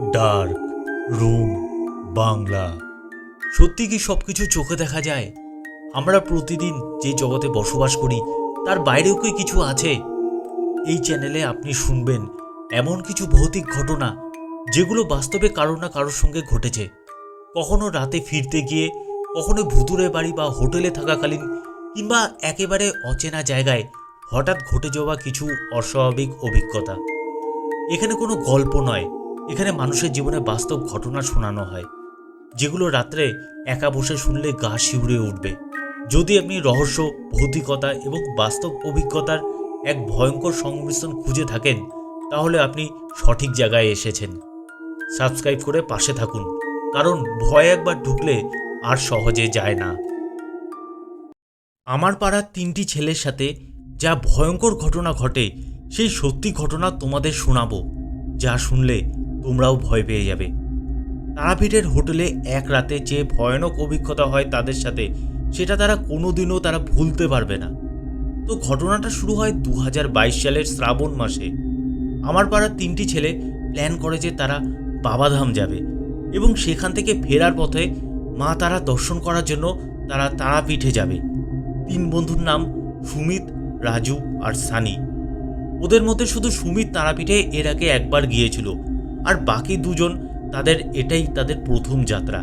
Dark, room, Bangla. সত্যি কি সব কিছু চোখে দেখা যায়? আমরা প্রতিদিন যে জগতে বসবাস করি, তার বাইরেও কি কিছু আছে? এই চ্যানেলে আপনি শুনবেন এমন কিছু ভৌতিক ঘটনা, যেগুলো বাস্তবে কারও না কারোর সঙ্গে ঘটেছে। কখনো রাতে ফিরতে গিয়ে, কখনো ভুতুরে বাড়ি বা হোটেলে থাকাকালীন, কিংবা একেবারে অচেনা জায়গায় হঠাৎ ঘটে যাওয়া কিছু অস্বাভাবিক অভিজ্ঞতা। এখানে কোনো গল্প নয় এখানে মানুষের জীবনে বাস্তব ঘটনা শোনানো হয়, যেগুলো রাত্রে একা বসে শুনলে গা শিউরে উঠবে। যদি আপনি রহস্য, ভৌতিকতা এবং বাস্তব অভিজ্ঞতার এক ভয়ঙ্কর সংমিশ্রণ খুঁজে থাকেন, তাহলে আপনি সঠিক জায়গায় এসেছেন। সাবস্ক্রাইব করে পাশে থাকুন, কারণ ভয় একবার ঢুকলে আর সহজে যায় না। আমার পাড়ার তিনটি ছেলের সাথে যা ভয়ঙ্কর ঘটনা ঘটে, সেই সত্যি ঘটনা তোমাদের শোনাবো, যা শুনলে তোমরাও ভয় পেয়ে যাবে। তারাপীঠের হোটেলে এক রাতে যে ভয়ানক অভিজ্ঞতা হয় তাদের সাথে, সেটা তারা কোনোদিনও তারা ভুলতে পারবে না। তো ঘটনাটা শুরু হয় দু হাজার বাইশ সালের শ্রাবণ মাসে। আমার পাড়ার তিনটি ছেলে প্ল্যান করে যে তারা বাবাধাম যাবে এবং সেখান থেকে ফেরার পথে মা তারা দর্শন করার জন্য তারা তারাপীঠে যাবে। তিন বন্ধুর নাম সুমিত, রাজু আর সানি। ওদের মধ্যে শুধু সুমিত তারাপীঠে এর আগে একবার গিয়েছিল। আর বাকি দুজন তাদের এটাই তাদের প্রথম যাত্রা।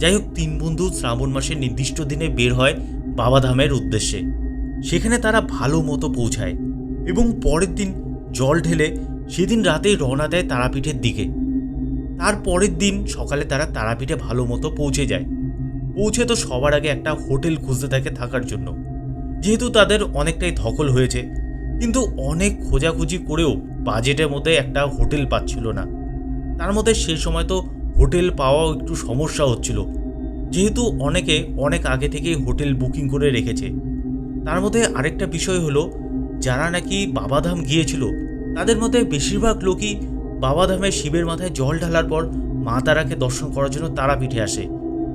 যাই হোক তিন বন্ধু শ্রাবণ মাসের নির্দিষ্ট দিনে বের হয় বাবাধামের উদ্দেশ্যে। সেখানে তারা ভালো মতো পৌঁছায় এবং পরের দিন জল ঢেলে সেদিন রাতেই রওনা দেয় তারাপীঠের দিকে। তার পরের দিন সকালে তারা তারাপীঠে ভালো মতো পৌঁছে যায়। পৌঁছে তো সবার আগে একটা হোটেল খুঁজতে থাকে থাকার জন্য। যেহেতু তাদের অনেকটাই ধকল হয়েছে, কিন্তু অনেক খোঁজাখুঁজি করেও বাজেটের মধ্যে একটা হোটেল পাচ্ছিল না। তার মধ্যে সেই সময় তো হোটেল পাওয়াও একটু সমস্যা হচ্ছিল। যেহেতু অনেকে অনেক আগে থেকেই হোটেল বুকিং করে রেখেছে। তার মধ্যে আরেকটা বিষয় হলো, যারা নাকি বাবাধাম গিয়েছিল, তাদের মধ্যে বেশিরভাগ লোকই বাবাধামে শিবের মাথায় জল ঢালার পর মা তারাকে দর্শন করার জন্য তারাপীঠে আসে।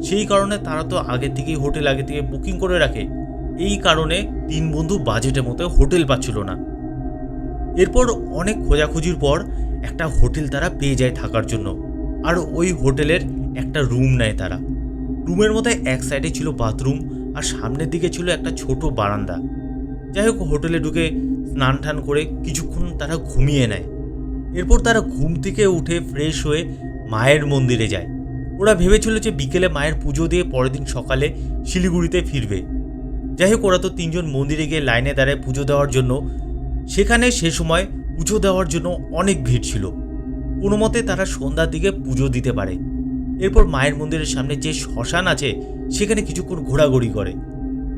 সেই কারণে তারা তো আগে থেকেই হোটেল আগে থেকে বুকিং করে রাখে। এই কারণে তিন বন্ধু বাজেটের মতো হোটেল পাচ্ছিল না। এরপর অনেক খোঁজাখুঁজির পর একটা হোটেল তারা পেয়ে যায় থাকার জন্য। আর ওই হোটেলের একটা রুম নেয় তারা। রুমের মধ্যে এক সাইডে ছিল বাথরুম আর সামনের দিকে ছিল একটা ছোট বারান্দা। যাই হোক, হোটেলে ঢুকে স্নান টান করে কিছুক্ষণ তারা ঘুমিয়ে নেয়। এরপর তারা ঘুম থেকে উঠে ফ্রেশ হয়ে মায়ের মন্দিরে যায়। ওরা ভেবেছিল যে বিকেলে মায়ের পুজো দিয়ে পরের দিন সকালে শিলিগুড়িতে ফিরবে। যাই হোক, ওরা তো তিনজন মন্দিরে গিয়ে লাইনে দাঁড়ায় পুজো দেওয়ার জন্য সেখানে সে সময় পুজো দেওয়ার জন্য অনেক ভিড় ছিল। কোনো মতে তারা সন্ধ্যার দিকে পুজো দিতে পারে। এরপর মায়ের মন্দিরের সামনে যে শ্মশান আছে, সেখানে কিছুক্ষণ ঘোরাঘুরি করে।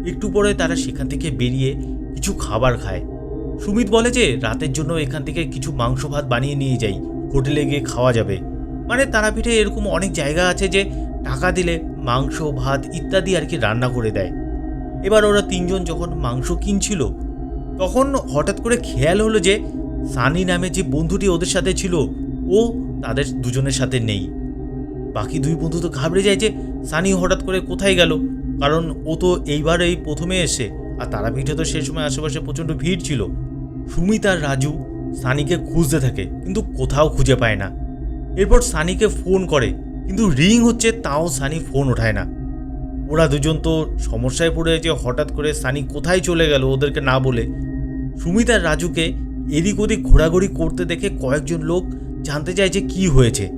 একটু পরে তারা সেখান থেকে বেরিয়ে কিছু খাবার খায়। সুমিত বলে যে, রাতের জন্য এখান থেকে কিছু মাংস ভাত বানিয়ে নিয়ে যাই। হোটেলে গিয়ে খাওয়া যাবে। মানে তারাপীঠে এরকম অনেক জায়গা আছে যে, টাকা দিলে মাংস, ভাত ইত্যাদি আর কি রান্না করে দেয়। এবার ওরা তিনজন যখন মাংস কিনছিল তখন হঠাৎ করে খেয়াল হলো যে সানি নামে যে বন্ধুটি ওদের সাথে ছিল, ও তাদের দুজনের সাথে নেই। বাকি দুই বন্ধু তো ঘাবড়ে যায় যে সানি হঠাৎ করে কোথায় গেল? কারণ ও তো এইবার এই প্রথমে এসে, আর তারাপীঠে তো সেই সময় আশেপাশে প্রচণ্ড ভিড় ছিল। সুমিত আর রাজু সানিকে খুঁজতে থাকে, কিন্তু কোথাও খুঁজে পায় না। এরপর সানিকে ফোন করে, কিন্তু রিং হচ্ছে তাও সানি ফোন ওঠায় না। ওরা দুজন তো সমস্যায় পড়ে যে হঠাৎ করে সানি কোথায় চলে গেল ওদেরকে না বলে সুমিত আর রাজুকে এদিক ওদিক ঘোরাঘুরি করতে দেখে কয়েকজন লোক জানতে চায় যে কি হয়েছে।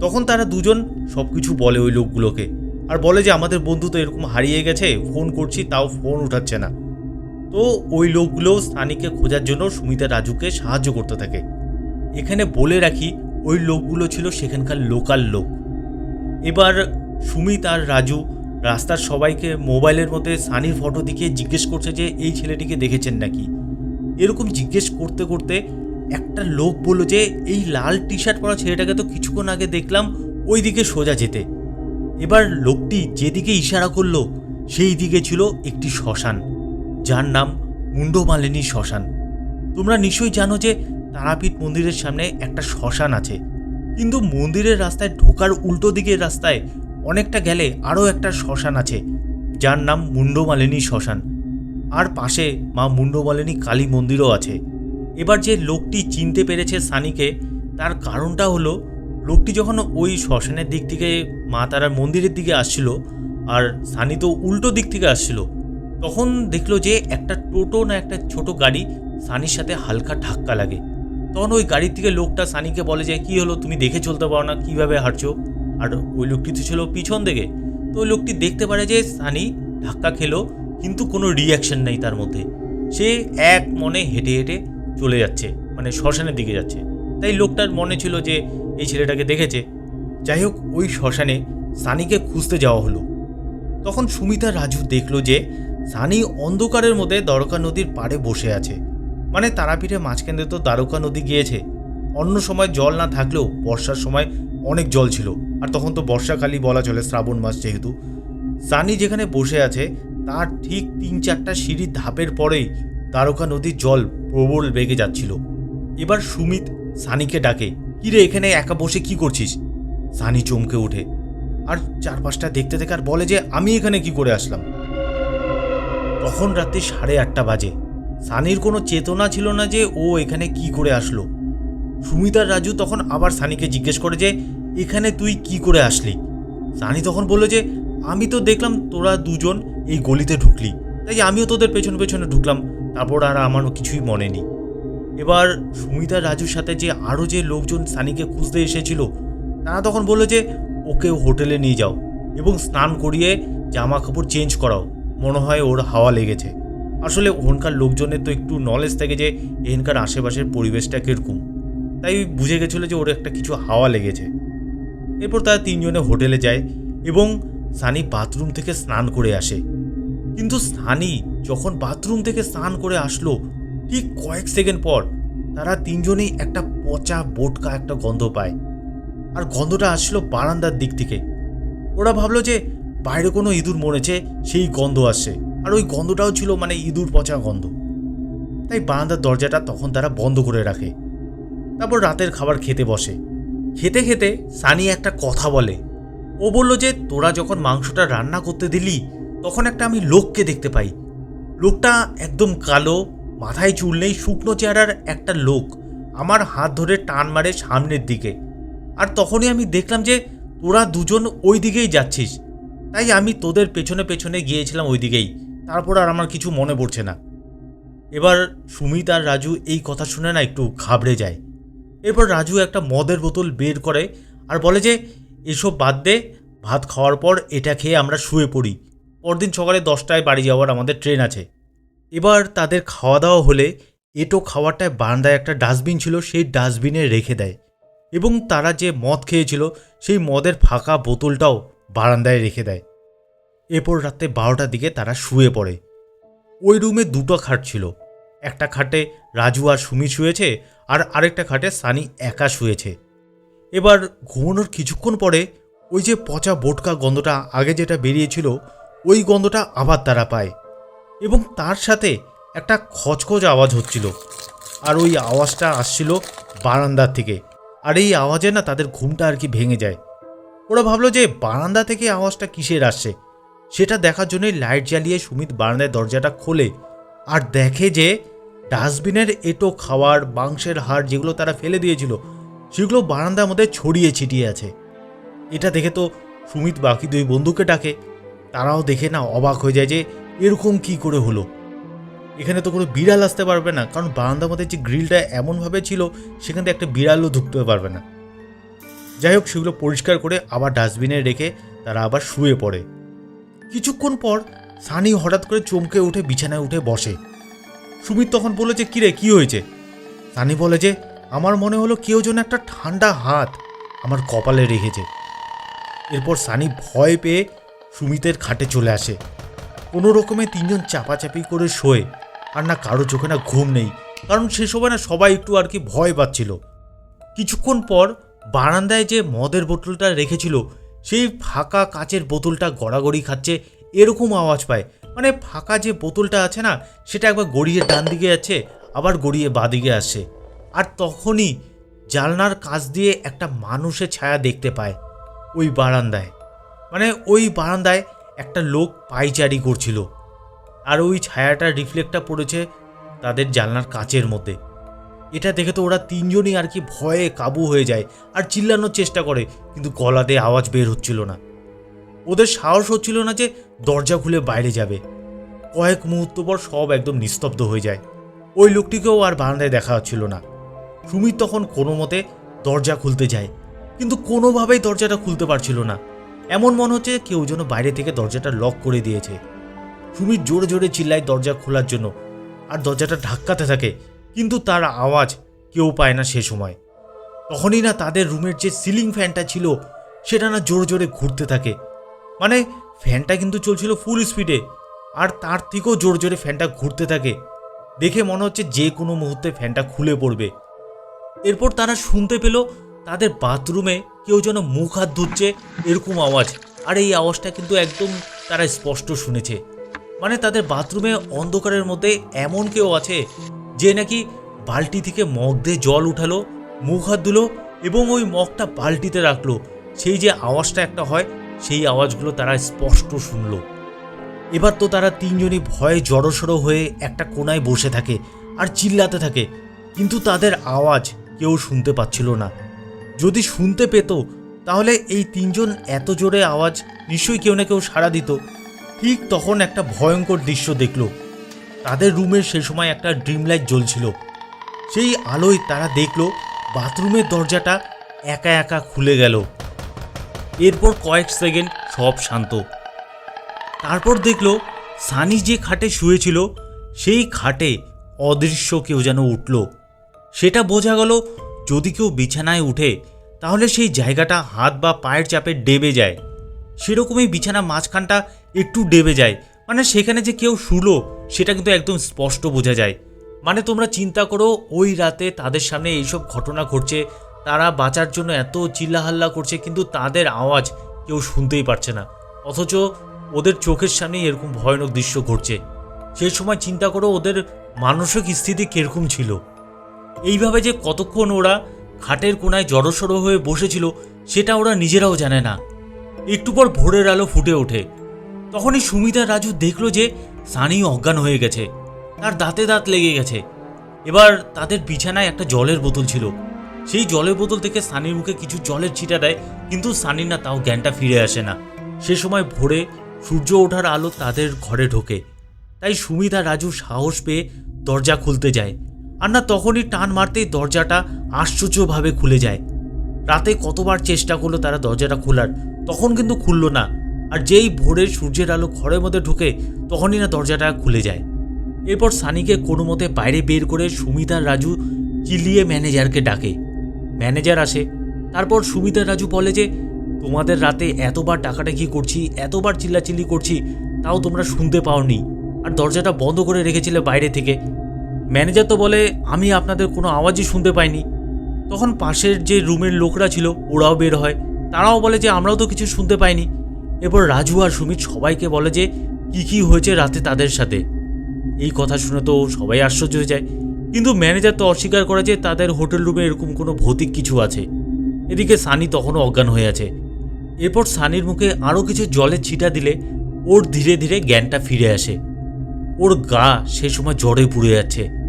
তখন তারা দুজন সব কিছু বলে ওই লোকগুলোকে। আর বলে যে আমাদের বন্ধু তো এরকম হারিয়ে গেছে, ফোন করছি, তাও ফোন উঠাচ্ছে না। তো ওই লোকগুলো সানিকে খোঁজার জন্য সুমিতা রাজুকে সাহায্য করতে থাকে। এখানে বলে রাখি, ওই লোকগুলো ছিল সেখানকার লোকাল লোক। এবার সুমিত আর রাজু রাস্তার সবাইকে মোবাইলের মধ্যে সানির ফটো দেখিয়ে জিজ্ঞেস করছে যে, এই ছেলেটিকে দেখেছেন নাকি? এরকম জিজ্ঞেস করতে করতে একটা লোক বলল যে, এই লাল টি শার্ট পরা ছেলেটাকে তো কিছুক্ষণ আগে দেখলাম ওই দিকে সোজা যেতে। এবার লোকটি যেদিকে ইশারা করল, সেই দিকে ছিল একটি শ্মশান, যার নাম মুন্ডমালিনী শ্মশান। তোমরা নিশ্চয়ই জানো যে, তারাপীঠ মন্দিরের সামনে একটা শ্মশান আছে। কিন্তু মন্দিরের রাস্তায় ঢোকার উল্টো দিকের রাস্তায় অনেকটা গেলে আরও একটা শ্মশান আছে, যার নাম মুন্ডমালিনী শ্মশান। আর পাশে মা মুন্ডমালিনী কালী মন্দিরও আছে। এবার যে লোকটি চিনতে পেরেছে সানিকে, তার কারণটা হলো, লোকটি যখন ওই শ্মশানের দিক থেকে মা তারার মন্দিরের দিকে আসছিল, আর সানি তো উল্টো দিক থেকে আসছিল, তখন দেখল যে একটা টোটো না একটা ছোট গাড়ি সানির সাথে হালকা ধাক্কা লাগে। তখন ওই গাড়ির থেকে লোকটা সানিকে বলে যে, কি হলো? তুমি দেখে চলতে পারো না, কীভাবে হাঁটছো? আর ওই লোকটি তো ছিল পিছন দিকে। তো ওই লোকটি দেখতে পারে যে সানি ধাক্কা খেলো কিন্তু কোনো রিয়াকশন নেই তার মধ্যে। সে এক মনে হেঁটে হেঁটে চলে যাচ্ছে মানে শ্মশানের দিকে যাচ্ছে। তাই লোকটার মনে ছিল যে এই ছেলেটাকে দেখেছে। যাই হোক, ওই শ্মশানে সানিকে খুঁজতে যাওয়া হলো। তখন সুমিতা রাজু দেখল যে সানি অন্ধকারের মধ্যে দ্বারকা নদীর পাড়ে বসে আছে। মানে তারাপীঠে মাঝখান তো দ্বারকা নদী গিয়েছে। অন্য সময় জল না থাকলেও বর্ষার সময় অনেক জল ছিল। আর তখন তো বর্ষাকালই বলা চলে শ্রাবণ মাস যেহেতু। সানি যেখানে বসে আছে তার ঠিক তিন চারটা সিঁড়ির ধাপের পরেই দ্বারকা নদীর জল প্রবল বেগে যাচ্ছিল। এবার সুমিত সানিকে ডাকে কিরে এখানে একা বসে কি করছিস? সানি চমকে ওঠে। আর চারপাশটা দেখতে দেখে আর বলে যে, আমি এখানে কি করে আসলাম? তখন রাত্রি সাড়ে আটটা বাজে। সানির কোনো চেতনা ছিল না যে ও এখানে কি করে আসলো। সুমিতার রাজু তখন আবার সানিকে জিজ্ঞেস করে যে, এখানে তুই কি করে আসলি? সানি তখন বলল যে, আমি তো দেখলাম তোরা দুজন এই গলিতে ঢুকলি। তাই আমিও তোদের পেছনে পেছনে ঢুকলাম। তারপর আর আমারও কিছুই মনে নেই। এবার সুমিতা রাজুর সাথে যে আরও যে লোকজন সানিকে খুঁজতে এসেছিল, তারা তখন বলল যে, ওকে হোটেলে নিয়ে যাও এবং স্নান করিয়ে জামা কাপড় চেঞ্জ করাও। মনে হয় ওর হাওয়া লেগেছে। আসলে ওখানকার লোকজনের তো একটু নলেজ থাকে যে, এখানকার আশেপাশের পরিবেশটা কীরকম। তাই বুঝে গেছিল যে ওর একটা কিছু হাওয়া লেগেছে। এরপর তারা তিনজনে হোটেলে যায় এবং সানি বাথরুম থেকে স্নান করে আসে। কিন্তু সানি যখন বাথরুম থেকে স্নান করে আসলো, ঠিক কয়েক সেকেন্ড পর তারা তিনজনেই একটা পচা বোটকা একটা গন্ধ পায়। আর গন্ধটা আসলো বারান্দার দিক থেকে। ওরা ভাবলো যে বাইরে কোনো ইঁদুর মরেছে, সেই গন্ধ আসছে। আর ওই গন্ধটাও ছিল মানে ইঁদুর পচা গন্ধ। তাই বারান্দার দরজাটা তখন তারা বন্ধ করে রাখে। তারপর রাতের খাবার খেতে বসে। খেতে খেতে সানি একটা কথা বলে। ও বলল যে, তোরা যখন মাংসটা রান্না করতে দিলি, তখন একটা আমি লোককে দেখতে পাই। লোকটা একদম কালো, মাথায় চুল নেই, শুকনো চেহারার একটা লোক। আমার হাত ধরে টান মারে সামনের দিকে। আর তখনই আমি দেখলাম যে, তোরা দুজন ওই দিকেই যাচ্ছিস। তাই আমি তোদের পেছনে পেছনে গিয়েছিলাম ওই দিকেই। তারপর আর আমার কিছু মনে পড়ছে না। এবার সুমিত আর রাজু এই কথা শুনে না একটু ঘাবড়ে যায়। এরপর রাজু একটা মদের বোতল বের করে আর বলে যে এসব বাদ দে, ভাত খাওয়ার পর এটা খেয়ে আমরা শুয়ে পড়ি। পরদিন সকালে দশটায় বাড়ি যাওয়ার আমাদের ট্রেন আছে। এবার তাদের খাওয়া দাওয়া হলে এটো খাওয়ারটায় বারান্দায় একটা ডাস্টবিন ছিল, সেই ডাস্টবিনে রেখে দেয়। এবং তারা যে মদ খেয়েছিল, সেই মদের ফাঁকা বোতলটাও বারান্দায় রেখে দেয়। এরপর রাতে বারোটার দিকে তারা শুয়ে পড়ে। ওই রুমে দুটো খাট ছিল। একটা খাটে রাজু আর সুমি শুয়েছে, আর আরেকটা খাটে সানি একা শুয়েছে। এবার ঘুমানোর কিছুক্ষণ পরে ওই যে পচা বোটকা গন্ধটা আগে যেটা বেরিয়েছিল, ওই গন্ধটা আবার তারা পায়। এবং তার সাথে একটা খচখচ আওয়াজ হচ্ছিল। আর ওই আওয়াজটা আসছিল বারান্দার থেকে। আর এই আওয়াজে না তাদের ঘুমটা আর কি ভেঙে যায়। ওরা ভাবলো যে বারান্দা থেকে আওয়াজটা কিসের আসছে? সেটা দেখার জন্যই লাইট জ্বালিয়ে সুমিত বারান্দায় দরজাটা খোলে আর দেখে যে ডাস্টবিনের এটো খাওয়ার, মাংসের হাড় যেগুলো তারা ফেলে দিয়েছিল সেগুলো বারান্দার মধ্যে ছড়িয়ে ছিটিয়ে আছে। এটা দেখে তো সুমিত বাকি দুই বন্ধুকে ডাকে। তারাও দেখে না অবাক হয়ে যায় যে এরকম কি করে হলো। এখানে তো কোনো বিড়াল আসতে পারবে না, কারণ বারান্দার মধ্যে যে গ্রিলটা এমনভাবে ছিল, সেখান থেকে একটা বিড়ালও ঢুকতে পারবে না। যাই হোক, সেগুলো পরিষ্কার করে আবার ডাস্টবিনে রেখে তারা আবার শুয়ে পড়ে। কিছুক্ষণ পর সানি হঠাৎ করে চমকে উঠে বিছানায় উঠে বসে। সুমিত তখন বলে যে, কিরে, কি হয়েছে? সানি বলে যে আমার মনে হলো কেউ যেন একটা ঠান্ডা হাত আমার কপালে রেখেছে। এরপর সানি ভয় পেয়ে সুমিতের খাটে চলে আসে। কোনো রকমে তিনজন চাপাচাপি করে শোয়, আর না কারও চোখে না ঘুম নেই, কারণ সে সময় না সবাই একটু আর কি ভয় পাচ্ছিল। কিছুক্ষণ পর বারান্দায় যে মদের বোতলটা রেখেছিল, সেই ফাঁকা কাচের বোতলটা গড়াগড়ি খাচ্ছে এরকম আওয়াজ পায়। মানে ফাঁকা যে বোতলটা আছে না, সেটা একবার গড়িয়ে ডান দিকে যাচ্ছে আবার গড়িয়ে বাদিকে আসছে। আর তখনই জানলার কাছ দিয়ে একটা মানুষের ছায়া দেখতে পায় ওই বারান্দায়। মানে ওই বারান্দায় একটা লোক পাইচারি করছিল। আর ওই ছায়াটার রিফ্লেক্টটা পড়েছে তাদের জানলার কাচের মধ্যে। এটা দেখে তো ওরা তিনজনই আর কি ভয়ে কাবু হয়ে যায় আর চিল্লানোর চেষ্টা করে, কিন্তু গলাতে আওয়াজ বের হচ্ছিল না। ওদের সাহস হচ্ছিল না যে দরজা খুলে বাইরে যাবে। কয়েক মুহূর্ত পর সব একদম নিস্তব্ধ হয়ে যায়। ওই লোকটিকেও আর বারান্দায় দেখা হচ্ছিল না। সুমিত তখন কোনো মতে দরজা খুলতে যায়, কিন্তু কোনোভাবেই দরজাটা খুলতে পারছিল না। এমন মনে হচ্ছে কেউ যেন বাইরে থেকে দরজাটা লক করে দিয়েছে। সুমিত জোরে জোরে চিল্লায় দরজা খোলার জন্য, আর দরজাটা ধাক্কাতে থাকে, কিন্তু তার আওয়াজ কেউ পায় না সে সময়। তখনই না তাদের রুমের যে সিলিং ফ্যানটা ছিল, সেটা না জোরে জোরে ঘুরতে থাকে। মানে ফ্যানটা কিন্তু চলছিল ফুল স্পিডে আর তার থেকেও জোরে জোরে ফ্যানটা ঘুরতে থাকে। দেখে মনে হচ্ছে যে কোনো মুহূর্তে ফ্যানটা খুলে পড়বে। এরপর তারা শুনতে পেল তাদের বাথরুমে কেউ যেন মুখ হাত ধুচ্ছে এরকম আওয়াজ। আর এই আওয়াজটা কিন্তু একদম তারা স্পষ্ট শুনেছে। মানে তাদের বাথরুমে অন্ধকারের মধ্যে এমন কেউ আছে যে নাকি বালতি থেকে মগ দিয়ে জল উঠালো, মুখ হাত ধুলো এবং ওই মগটা বালটিতে রাখল। সেই যে আওয়াজটা একটা হয়, সেই আওয়াজগুলো তারা স্পষ্ট শুনলো। এবার তো তারা তিনজনই ভয়ে জড়সড়ো হয়ে একটা কোনায় বসে থাকে আর চিল্লাতে থাকে। কিন্তু তাদের আওয়াজ কেউ শুনতে পাচ্ছিল না। যদি শুনতে পেত, তাহলে এই তিনজন এত জোরে আওয়াজ নিশ্চয়ই কেউ না কেউ সাড়া দিত। ঠিক তখন একটা ভয়ঙ্কর দৃশ্য দেখল। তাদের রুমে সে সময় একটা ড্রিম লাইট জ্বলছিল। সেই আলোয় তারা দেখল, বাথরুমের দরজাটা একা একা খুলে গেল। এরপর কয়েক সেকেন্ড সব শান্ত। তারপর দেখল, সানি যে খাটে শুয়েছিল, সেই খাটে অদৃশ্য কেউ যেন উঠল। সেটা বোঝা গেল, যদি কেউ বিছানায় উঠে, তাহলে সেই জায়গাটা হাত বা পায়ের চাপে ডেবে যায়। সেরকমই বিছানা মাঝখানটা একটু ডেবে যায়। মানে সেখানে যে কেউ শুলো, সেটা কিন্তু একদম স্পষ্ট বোঝা যায়। মানে তোমরা চিন্তা করো, ওই রাতে তাদের সামনে এইসব ঘটনা ঘটছে, তারা বাঁচার জন্য এত চিল্লাহাল্লা করছে, কিন্তু তাদের আওয়াজ কেউ শুনতেই পারছে না। অথচ ওদের চোখের সামনে এরকম ভয়ানক দৃশ্য ঘটছে। সেই সময় চিন্তা করো, ওদের মানসিক স্থিতি কীরকম ছিল। এইভাবে যে কতক্ষণ ওরা খাটের কোনায় জড়সড়ো হয়ে বসেছিল, সেটা ওরা নিজেরাও জানে না। একটু পর ভোরের আলো ফুটে ওঠে। তখনই সুমিতা রাজু দেখল যে সানি অজ্ঞান হয়ে গেছে। তার দাঁতে দাঁত লেগে গেছে। এবার তাদের বিছানায় একটা জলের বোতল ছিল। সেই জলের বোতল থেকে সানির মুখে কিছু জলের ছিটা দেয়, কিন্তু সানির না তাও জ্ঞানটা ফিরে আসে না। সে সময় ভোরে সূর্য ওঠার আলো তাদের ঘরে ঢোকে। তাই সুমিতা রাজু সাহস পেয়ে দরজা খুলতে যায়। আর না তখনই টান মারতেই দরজাটা আশ্চর্যভাবে খুলে যায়। রাতে কতবার চেষ্টা করল তারা দরজাটা খোলার, তখন কিন্তু খুললো না। আর যেই ভোরের সূর্যের আলো ঘরের মধ্যে ঢুকে, তখনই না দরজাটা খুলে যায়। এরপর সানিকে কোনো মতে বাইরে বের করে সুমিতা রাজু চিল্লিয়ে ম্যানেজারকে ডাকে। ম্যানেজার আসে। তারপর সুমিতা রাজু বলে যে, তোমাদের রাতে এতবার ডাকাডাকি করছি, এতবার চিল্লাচিল্লি করছি, তাও তোমরা শুনতে পাওনি। আর দরজাটা বন্ধ করে রেখেছিলে বাইরে থেকে। ম্যানেজার তো বলে, আমি আপনাদের কোনো আওয়াজই শুনতে পাইনি। তখন পাশের যে রুমের লোকরা ছিল, ওরাও বের হয়। তারাও বলে যে, আমরাও তো কিছু শুনতে পাইনি। এরপর রাজু আর সুমিত সবাইকে বলে যে, কি কি হয়েছে রাতে তাদের সাথে? এই কথা শুনে তো সবাই আশ্চর্য হয়ে যায়। কিন্তু ম্যানেজার তো অস্বীকার করে যে, তাদের হোটেল রুমে এরকম কোনো ভৌতিক কিছু আছে। এদিকে সানি তখনও অজ্ঞান হয়ে আছে। এরপর সানির মুখে আরও কিছু জলের ছিটা দিলে, ওর ধীরে ধীরে জ্ঞানটা ফিরে আসে। ওর গা সে সময় জ্বরে পুড়ে যাচ্ছে।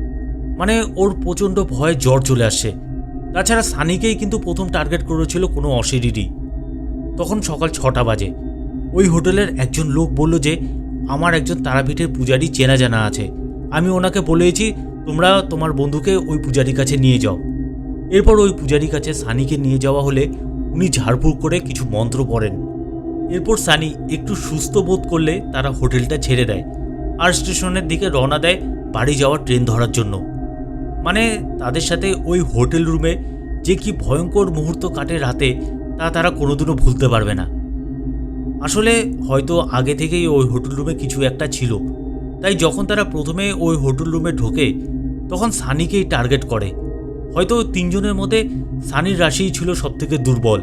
মানে ওর প্রচণ্ড ভয়ে জ্বর চলে আসছে তাছাড়া সানিকেই কিন্তু প্রথম টার্গেট করেছিল কোনো অশরীরই। তখন সকাল ছটা বাজে। ওই হোটেলের একজন লোক বলল যে, আমার একজন তারাপীঠের পূজারি চেনা জানা আছে। আমি ওনাকে বলেছি, তোমরা তোমার বন্ধুকে ওই পূজারির কাছে নিয়ে যাও। এরপর ওই পূজারির কাছে সানিকে নিয়ে যাওয়া হলে উনি ঝাড়ফুঁক করে কিছু মন্ত্র পড়েন। এরপর সানি একটু সুস্থ বোধ করলে তারা হোটেলটা ছেড়ে দেয়। আর স্টেশনের দিকে রওনা দেয় বাড়ি যাওয়ার ট্রেন ধরার জন্য। মানে তাদের সাথে ওই হোটেল রুমে যে কি ভয়ঙ্কর মুহূর্ত কাটে রাতে, তা তারা কোনোদিনও ভুলতে পারবে না। আসলে হয়তো আগে থেকেই ওই হোটেল রুমে কিছু একটা ছিল। তাই যখন তারা প্রথমে ওই হোটেল রুমে ঢোকে, তখন সানিকেই টার্গেট করে। হয়তো তিনজনের মধ্যে সানির রাশিই ছিল সবথেকে দুর্বল।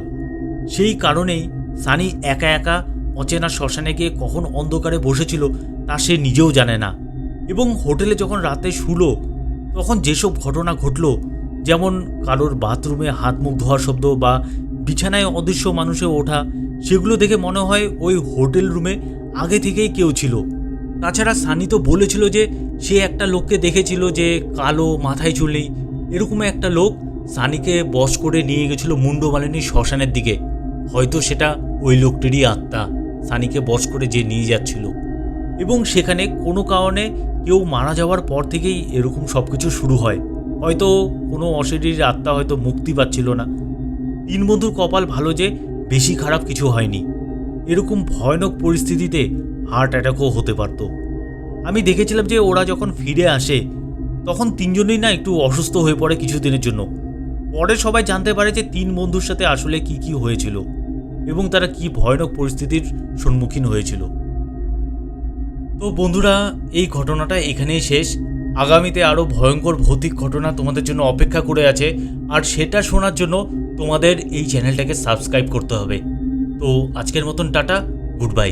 সেই কারণেই সানি একা একা অচেনা শ্মশানে গিয়ে কখন অন্ধকারে বসেছিল তা সে নিজেও জানে না। এবং হোটেলে যখন রাতে শুলো তখন যেসব ঘটনা ঘটলো, যেমন কারোর বাথরুমে হাত মুখ ধোয়ার শব্দ বা বিছানায় অদৃশ্য মানুষে ওঠা, সেগুলো দেখে মনে হয় ওই হোটেল রুমে আগে থেকেই কেউ ছিল। তাছাড়া সানি তো বলেছিল যে সে একটা লোককে দেখেছিল যে কালো মাথায় চুলেই। এরকম একটা লোক সানিকে বস করে নিয়ে গেছিল মুন্ডমালিনী শ্মশানের দিকে। হয়তো সেটা ওই লোকটিরই আত্মা, সানিকে বস করে যে নিয়ে যাচ্ছিল। এবং সেখানে কোনো কারণে কেউ মারা যাওয়ার পর থেকেই এরকম সব কিছু শুরু হয়। হয়তো কোনো অশরীর আত্মা হয়তো মুক্তি পাচ্ছিল না। তিন বন্ধুর কপাল ভালো যে বেশি খারাপ কিছু হয়নি। এরকম ভয়ানক পরিস্থিতিতে হার্ট অ্যাটাকও হতে পারত। আমি দেখেছিলাম যে ওরা যখন ফিরে আসে, তখন তিনজনেই না একটু অসুস্থ হয়ে পড়ে কিছুদিনের জন্য। পরে সবাই জানতে পারে যে তিন বন্ধুর সাথে আসলে কি কি হয়েছিল এবং তারা কি ভয়ানক পরিস্থিতির সম্মুখীন হয়েছিল। তো বন্ধুরা, এই ঘটনাটা এখানেই শেষ। আগামীতে আরও ভয়ঙ্কর ভৌতিক ঘটনা তোমাদের জন্য অপেক্ষা করে আছে। আর সেটা শোনার জন্য তোমাদের এই চ্যানেলটাকে সাবস্ক্রাইব করতে হবে। তো আজকের মতন টাটা, গুড বাই।